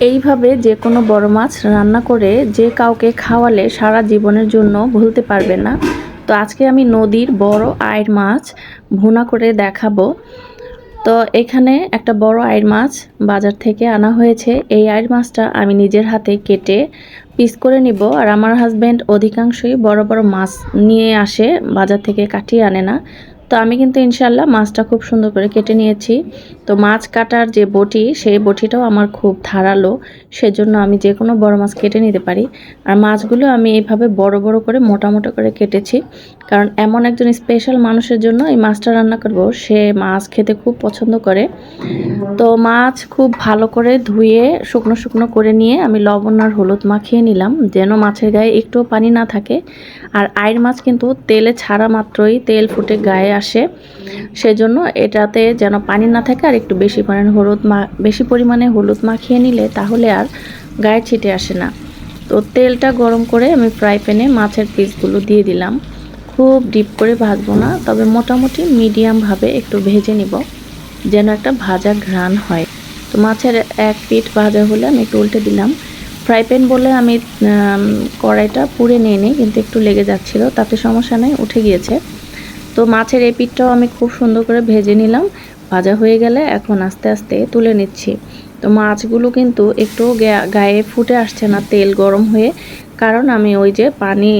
এইভাবে যে কোনো বড় মাছ রান্না করে যে কাউকে খাওয়ালে সারা জীবনের জন্য ভুলতে পারবে না। তো আজকে আমি নদীর বড় আয়ের মাছ ভুনা করে দেখাবো। তো এখানে একটা বড় আয়ের মাছ বাজার থেকে আনা হয়েছে। এই আয়ের মাছটা আমি নিজের হাতে কেটে পিস করে নিব। আর আমার হাজব্যান্ড অধিকাংশই বড় বড় মাছ নিয়ে আসে, বাজার থেকে কাটিয়ে আনে না। তো আমি কিন্তু ইনশাল্লাহ মাছটা খুব সুন্দর করে কেটে নিয়েছি। তো মাছ কাটার যে বটি, সেই বটিটাও আমার খুব ধারালো। সেজন্য আমি যে কোনো বড় মাছ কেটে নিতে পারি। আর মাছগুলো আমি এইভাবে বড় বড় করে, মোটা মোটা করে কেটেছি। কারণ এমন একজন স্পেশাল মানুষের জন্য এই মাছটা রান্না করব, সে মাছ খেতে খুব পছন্দ করে। তো মাছ খুব ভালো করে ধুয়ে, শুকনো শুকনো করে নিয়ে আমি লবণ আর হলুদ মাখিয়ে নিলাম, যেন মাছের গায়ে একটুও পানি না থাকে। আর আয়ের মাছ কিন্তু তেলে ছাড়া মাত্রই তেল ফুটে গায়ে আসে। সেজন্য এটাতে যেন পানি না থাকে আর একটু বেশি পরিমাণে হলুদ মা, বেশি পরিমাণে হলুদ মাখিয়ে নিলে তাহলে আর গায়ে ছিটে আসে না। তো তেলটা গরম করে আমি ফ্রাই প্যানে মাছের পিসগুলো দিয়ে দিলাম। খুব ডিপ করে ভাজবো না, তবে মোটামুটি মিডিয়ামভাবে একটু ভেজে নিব যেন একটা ভাজা ঘ্রাণ হয়। তো মাছের এক পিঠ ভাজা হলে আমি একটু উল্টে দিলাম। ফ্রাই প্যান বলে আমি কড়াইটা পুড়ে নিয়ে নিই কিন্তু একটু লেগে যাচ্ছিল, তাতে সমস্যা নেই, উঠে গিয়েছে। তো মাছের এই পিঠটাও আমি খুব সুন্দর করে ভেজে নিলাম। ভাজা হয়ে গেলে এখন আস্তে আস্তে তুলে নিচ্ছি। তো মাছগুলো কিন্তু একটু গায়ে ফুটে আসছে না, তেল গরম হয়ে। কারণ আমি ওই যে পানি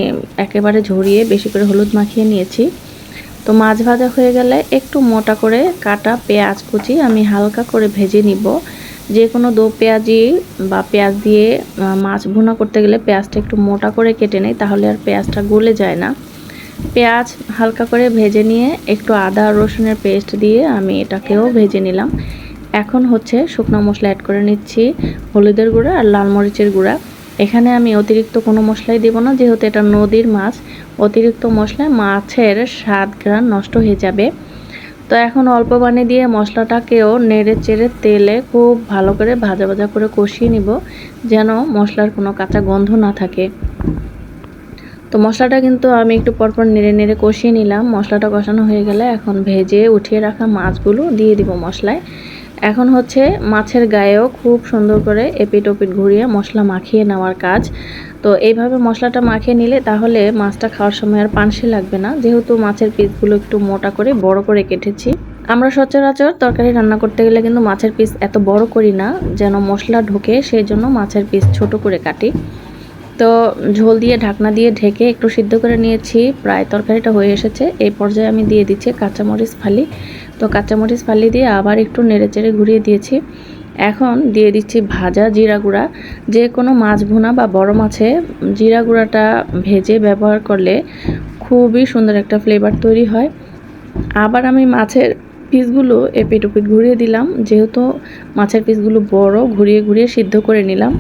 একেবারে ঝরিয়ে বেশি করে হলুদ মাখিয়ে নিয়েছি। তো মাছ ভাজা হয়ে গেলে একটু মোটা করে কাটা পেঁয়াজ কুচি আমি হালকা করে ভেজে নিব। যে কোনো দো পেঁয়াজি বা পেঁয়াজ দিয়ে মাছ ভুনা করতে গেলে পেঁয়াজটা একটু মোটা করে কেটে নেই, তাহলে আর পেঁয়াজটা গলে যায় না। পেঁয়াজ হালকা করে ভেজে নিয়ে একটু আদা রসুনের পেস্ট দিয়ে আমি এটাকেও ভেজে নিলাম। এখন হচ্ছে শুকনো মশলা অ্যাড করে নিচ্ছি, হলুদের গুঁড়া আর লাল মরিচের গুঁড়া। এখানে আমি অতিরিক্ত কোনো মশলাই দেব না, যেহেতু এটা নদীর মাছ, অতিরিক্ত মশলায় মাছের স্বাদ গ্রান নষ্ট হয়ে যাবে। তো এখন অল্প পানি দিয়ে মশলাটাকেও নেড়ে চেড়ে তেলে খুব ভালো করে ভাজা ভাজা করে কষিয়ে নিব, যেন মশলার কোনো কাঁচা গন্ধ না থাকে। তো মশলাটা কিন্তু আমি একটু পরপর নেড়ে নেড়ে কষিয়ে নিলাম। মশলাটা কষানো হয়ে গেলে এখন ভেজে উঠিয়ে রাখা মাছগুলো দিয়ে দিব মশলায়। এখন হচ্ছে মাছের গায়েও খুব সুন্দর করে এপিট ওপিট ঘুরিয়ে মশলা মাখিয়ে নেওয়ার কাজ। তো এইভাবে মশলাটা মাখিয়ে নিলে তাহলে মাছটা খাওয়ার সময় আর পানসি লাগবে না। যেহেতু মাছের পিসগুলো একটু মোটা করে বড় করে কেটেছি। আমরা সচরাচর তরকারি রান্না করতে গেলে কিন্তু মাছের পিস এত বড় করি না, যেন মশলা ঢোকে, সেই জন্য মাছের পিস ছোট করে কাটি। তো ঝোল দিয়ে ঢাকনা দিয়ে ঢেকে একটু সিদ্ধ করে নিয়েছি। প্রায় তরকারিটা হয়ে এসেছে। এই পর্যায়ে আমি দিয়ে দিচ্ছি কাঁচামরিচ ফালি। তো কাঁচামরিচ ফালি দিয়ে আবার একটু নেড়ে চেড়ে ঘুরিয়ে দিয়েছি। এখন দিয়ে দিচ্ছি ভাজা জিরা গুঁড়া। যে কোনো মাছ ভুনা বা বড় মাছে জিরা গুঁড়াটা ভেজে ব্যবহার করলে খুবই সুন্দর একটা ফ্লেভার তৈরি হয়। আবার আমি মাছের পিসগুলো এপিট ওপিট ঘুরিয়ে দিলাম। যেহেতু মাছের পিসগুলো বড়, ঘুরিয়ে ঘুরিয়ে সিদ্ধ করে নিলাম।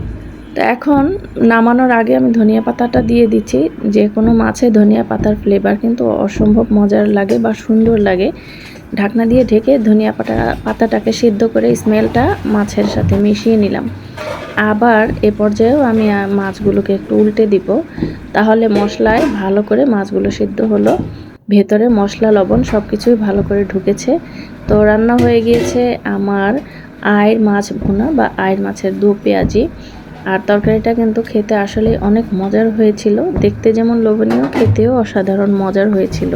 তো এখন নামানোর আগে আমি ধনিয়া পাতাটা দিয়ে দিচ্ছি। যে কোনো মাছে ধনিয়া পাতার ফ্লেভার কিন্তু অসম্ভব মজার লাগে বা সুন্দর লাগে। ঢাকনা দিয়ে ঢেকে ধনিয়া পাতা, পাতাটাকে সিদ্ধ করে স্মেলটা মাছের সাথে মিশিয়ে নিলাম। আবার এ পর্যায়েও আমি মাছগুলোকে একটু উল্টে দিব। তাহলে মশলায় ভালো করে মাছগুলো সিদ্ধ হলো। ভেতরে মশলা, লবণ সব কিছুই ভালো করে ঢুকেছে। তো রান্না হয়ে গিয়েছে আমার আয়ের মাছ ভুনা বা আয়ের মাছের দু পেঁয়াজি। আর তরকারিটা কিন্তু খেতে আসলে অনেক মজার হয়েছিল। দেখতে যেমন লোভনীয়, খেতেও অসাধারণ মজার হয়েছিল।